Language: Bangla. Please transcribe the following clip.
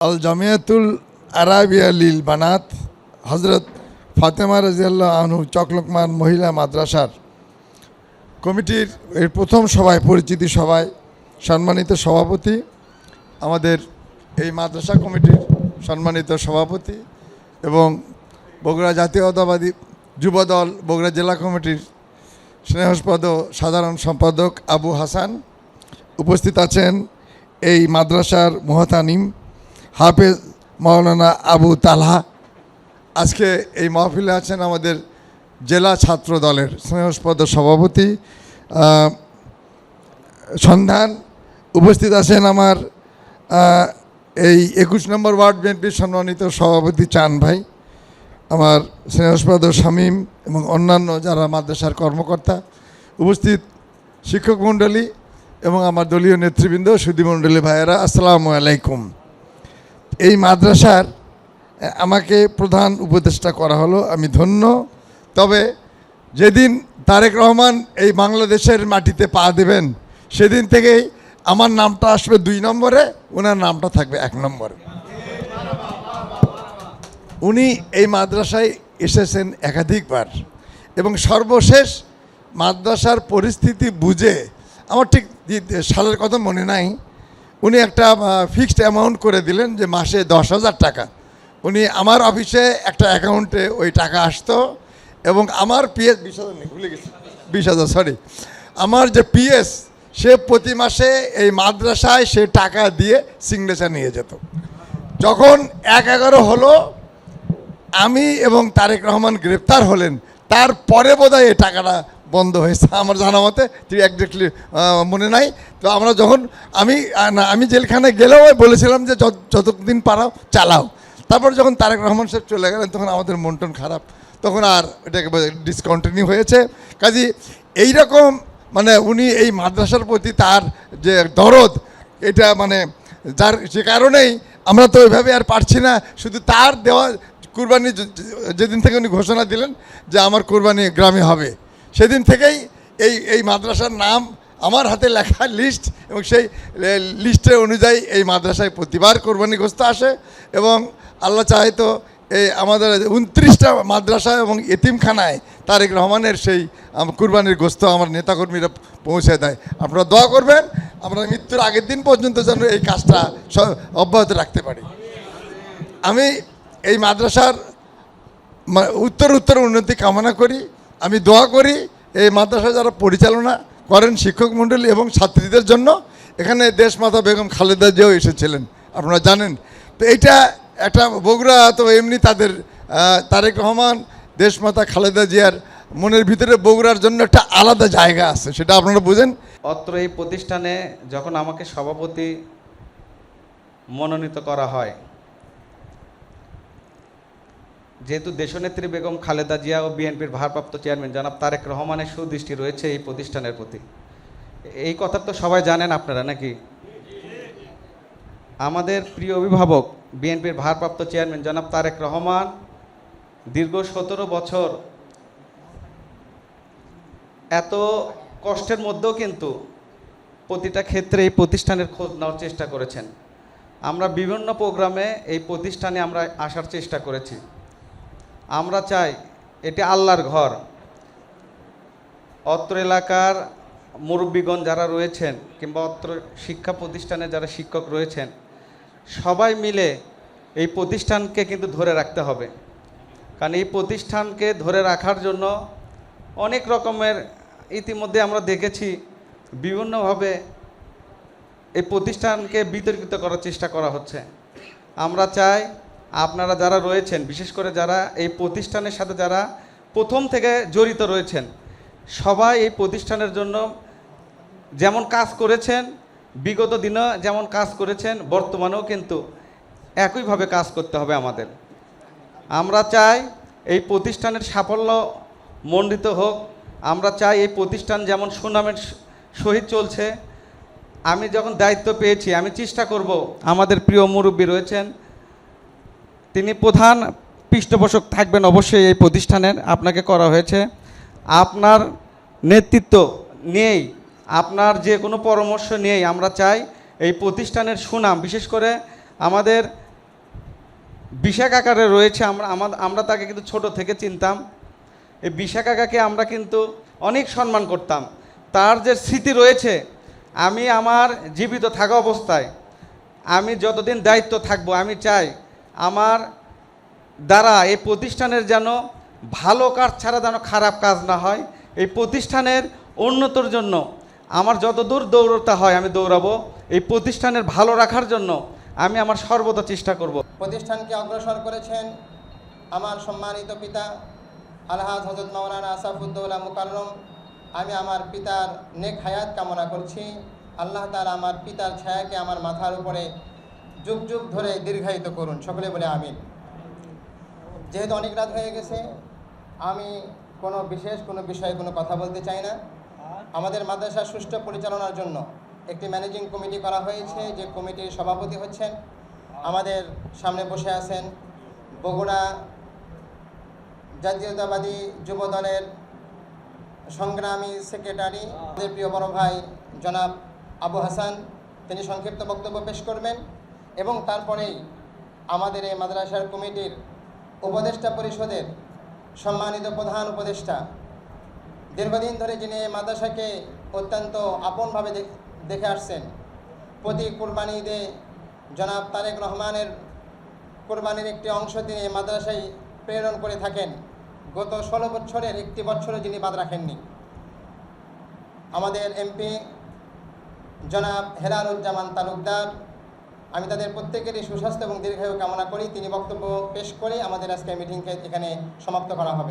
আল জামিয়াতুল আরাবিয়া লিল বানাত হজরত ফাতেমা রাজিয়াল্লাহ আনহু চকলকমান মহিলা মাদ্রাসার কমিটির এর প্রথম সভায় পরিচিতি সভায় সম্মানিত সভাপতি, আমাদের এই মাদ্রাসা কমিটির সম্মানিত সভাপতি এবং বগুড়া জাতীয়তাবাদী যুবদল, বগুড়া জেলা কমিটির স্নেহস্পদ সাধারণ সম্পাদক আবু হাসান উপস্থিত আছেন এই মাদ্রাসার মহতানিম হাফেজ মাওলানা আবু তালহা। আজকে এই মাহফিলে আছেন আমাদের জেলা ছাত্র দলের স্নেহস্পদ সভাপতি সন্ধান, উপস্থিত আছেন আমার এই একুশ নম্বর ওয়ার্ড বিএনপির সম্মানিত সভাপতি চান ভাই, আমার স্নেহস্পদ শামীম এবং অন্যান্য যারা মাদ্রাসার কর্মকর্তা, উপস্থিত শিক্ষক মণ্ডলী এবং আমার দলীয় নেতৃবৃন্দ সুধীমণ্ডলী ভাইয়েরা, আসসালামু আলাইকুম। এই মাদ্রাসার আমাকে প্রধান উপদেষ্টা করা হলো, আমি ধন্য। তবে যেদিন তারেক রহমান এই বাংলাদেশের মাটিতে পা দেবেন, সেদিন থেকেই আমার নামটা আসবে দুই নম্বরে, ওনার নামটা থাকবে এক নম্বরে। উনি এই মাদ্রাসায় এসেছেন একাধিকবার এবং সর্বশেষ মাদ্রাসার পরিস্থিতি বুঝে, আমার ঠিক সালের কথা মনে নাই উনি একটা ফিক্সড অ্যামাউন্ট করে দিলেন যে মাসে দশ হাজার টাকা। উনি আমার অফিসে একটা অ্যাকাউন্টে ওই টাকা আসতো এবং আমার পিএস বিশ হাজার নেই, ভুলে গেছি। বিশ হাজার সরি আমার যে পিএস সে প্রতি মাসে এই মাদ্রাসায় সে টাকা দিয়ে সিগনেচার নিয়ে যেত। যখন এক এগারো হলো, আমি এবং তারেক রহমান গ্রেপ্তার হলেন, তারপরে বোধহয় এই টাকাটা বন্ধ হয়েছে আমার জানা মতে তুই একজাক্টলি মনে নাই। তো আমরা যখন, আমি আমি জেলখানে গেলেও বলেছিলাম যে যত- যতদিন পারাও চালাও। তারপর যখন তারেক রহমান সাহেব চলে গেলেন, তখন আমাদের মন টন খারাপ। তখন আর এটাকে ডিসকন্টিনিউ হয়েছে। কাজী, এইরকম মানে উনি এই মাদ্রাসার প্রতি তার যে দরদ, এটা মানে যার যে কারণেই আমরা তো ওইভাবে আর পারছি না। শুধু তার দেওয়া কুরবানি যেদিন থেকে উনি ঘোষণা দিলেন যে আমার কুরবানি গ্রামে হবে। সেদিন থেকেই এই এই মাদ্রাসার নাম আমার হাতে লেখা লিস্ট এবং সেই লিস্টের অনুযায়ী এই মাদ্রাসায় প্রতিবার কোরবানি গোস্ত আসে এবং আল্লাহ চাহে তো এই আমাদের উনত্রিশটা মাদ্রাসা এবং এতিমখানায় তারেক রহমানের সেই কুরবানির গোস্ত আমার নেতাকর্মীরা পৌঁছে দেয়। আপনারা দোয়া করবেন আমরা মৃত্যুর আগের দিন পর্যন্ত যেন এই কাজটা অব্যাহত রাখতে পারি। আমি এই মাদ্রাসার উত্তর উত্তর উন্নতি কামনা করি। আমি দোয়া করি এই মাদ্রাসা যারা পরিচালনা করেন শিক্ষক মণ্ডলী এবং ছাত্রীদের জন্য, এখানে দেশমাতা বেগম খালেদা জিয়াও এসেছিলেন, আপনারা জানেন। তো এইটা একটা বগুড়া, তো এমনি তাদের তারেক রহমান দেশমাতা খালেদা জিয়ার মনের ভিতরে বগুড়ার জন্য একটা আলাদা জায়গা আছে, সেটা আপনারা বুঝেন। অত্র এই প্রতিষ্ঠানে যখন আমাকে সভাপতি মনোনীত করা হয় যেহেতু দেশনেত্রী বেগম খালেদা জিয়া ও বিএনপির ভারপ্রাপ্ত চেয়ারম্যান জনাব তারেক রহমানের সুদৃষ্টি রয়েছে এই প্রতিষ্ঠানের প্রতি। এই কথা তো সবাই জানেন আপনারা নাকি? আমাদের প্রিয় অভিভাবক, বিএনপির ভারপ্রাপ্ত চেয়ারম্যান জনাব তারেক রহমান দীর্ঘ সতেরো বছর এত কষ্টের মধ্যেও কিন্তু প্রতিটা ক্ষেত্রে এই প্রতিষ্ঠানের খোঁজ নেওয়ার চেষ্টা করেছেন। আমরা বিভিন্ন প্রোগ্রামে এই প্রতিষ্ঠানে আমরা আসার চেষ্টা করেছি। আমরা চাই এটি আল্লাহর ঘর। অত্র এলাকার মুরব্বীগণ যারা রয়েছেন কিংবা অত্র শিক্ষা প্রতিষ্ঠানে যারা শিক্ষক রয়েছেন, সবাই মিলে এই প্রতিষ্ঠানকে কিন্তু ধরে রাখতে হবে। কারণ এই প্রতিষ্ঠানকে ধরে রাখার জন্য অনেক রকমের ইতিমধ্যে আমরা দেখেছি বিভিন্নভাবে এই প্রতিষ্ঠানকে বিতর্কিত করার চেষ্টা করা হচ্ছে। আমরা চাই আপনারা যারা রয়েছেন, বিশেষ করে যারা এই প্রতিষ্ঠানের সাথে যারা প্রথম থেকে জড়িত রয়েছেন, সবাই এই প্রতিষ্ঠানের জন্য যেমন কাজ করেছেন, বিগত দিনে যেমন কাজ করেছেন, বর্তমানেও কিন্তু একইভাবে কাজ করতে হবে আমাদের। আমরা চাই এই প্রতিষ্ঠানের সাফল্য মণ্ডিত হোক, আমরা চাই এই প্রতিষ্ঠান যেমন সুনামের সহিত চলছে। আমি যখন দায়িত্ব পেয়েছি, আমি চেষ্টা করব, আমাদের প্রিয় মুরব্বী রয়েছেন তিনি প্রধান পৃষ্ঠপোষক থাকবেন অবশ্যই এই প্রতিষ্ঠানের, আপনাকে করা হয়েছে। আপনার নেতৃত্ব নিয়েই, আপনার যে কোনো পরামর্শ নিয়েই আমরা চাই এই প্রতিষ্ঠানের সুনাম। বিশেষ করে আমাদের বিশাখ আকারে রয়েছে, আমরা আমরা তাকে কিন্তু ছোট থেকে চিনতাম। এই বিশাখ কাকাকে আমরা কিন্তু অনেক সম্মান করতাম। তার যে স্মৃতি রয়েছে, আমি আমার জীবিত থাকা অবস্থায়, আমি যতদিন দায়িত্ব থাকব, আমি চাই আমার দ্বারা এই প্রতিষ্ঠানের যেন ভালো কাজ ছাড়া যেন খারাপ কাজ না হয়, এই প্রতিষ্ঠানের উন্নতর জন্য আমার যতদূর দৌড়তে হয় আমি দৌড়াবো, এই প্রতিষ্ঠানের ভালো রাখার জন্য আমি আমার সর্বদা চেষ্টা করব। প্রতিষ্ঠানকে অগ্রসর করেছেন আমার সম্মানিত পিতা আলহাজ হজরত মাওলানা আসাফুদ্দৌলা মুকাররম। আমি আমার পিতার নেক হায়াত কামনা করছি। আল্লাহ তাআলা আমার পিতার ছায়াকে আমার মাথার উপরে যুগ যুগ ধরে দীর্ঘায়িত করুন। সকলে বলে আমিন। যেহেতু অনেক রাত হয়ে গেছে, আমি কোনো বিশেষ কোনো বিষয়ে কোনো কথা বলতে চাই না। আমাদের মাদ্রাসা সুষ্ঠু পরিচালনার জন্য একটি ম্যানেজিং কমিটি করা হয়েছে, যে কমিটির সভাপতি হচ্ছেন, আমাদের সামনে বসে আছেন বগুড়া জাতীয়তাবাদী যুব দলের সংগ্রামী সেক্রেটারি, আমাদের প্রিয় বড় ভাই জনাব আবু হাসান। তিনি সংক্ষিপ্ত বক্তব্য পেশ করবেন। এবং তারপরেই আমাদের এই মাদ্রাসার কমিটির উপদেষ্টা পরিষদের সম্মানিত প্রধান উপদেষ্টা। দীর্ঘদিন ধরে যিনি এই মাদ্রাসাকে অত্যন্ত আপনভাবে দেখে আসছেন, প্রতি কুরবানি ঈদে জনাব তারেক রহমানের কোরবানির একটি অংশ তিনি এই মাদ্রাসায় প্রেরণ করে থাকেন। গত ষোলো বছরের একটি বছরও যিনি বাদ রাখেননি। আমাদের এমপি জনাব হেলালুজ্জামান তালুকদার আমি তাদের প্রত্যেকেরই সুস্বাস্থ্য এবং দীর্ঘায়ু কামনা করি। তিনি বক্তব্য পেশ করে আমাদের আজকে মিটিংকে এখানে সমাপ্ত করা হবে।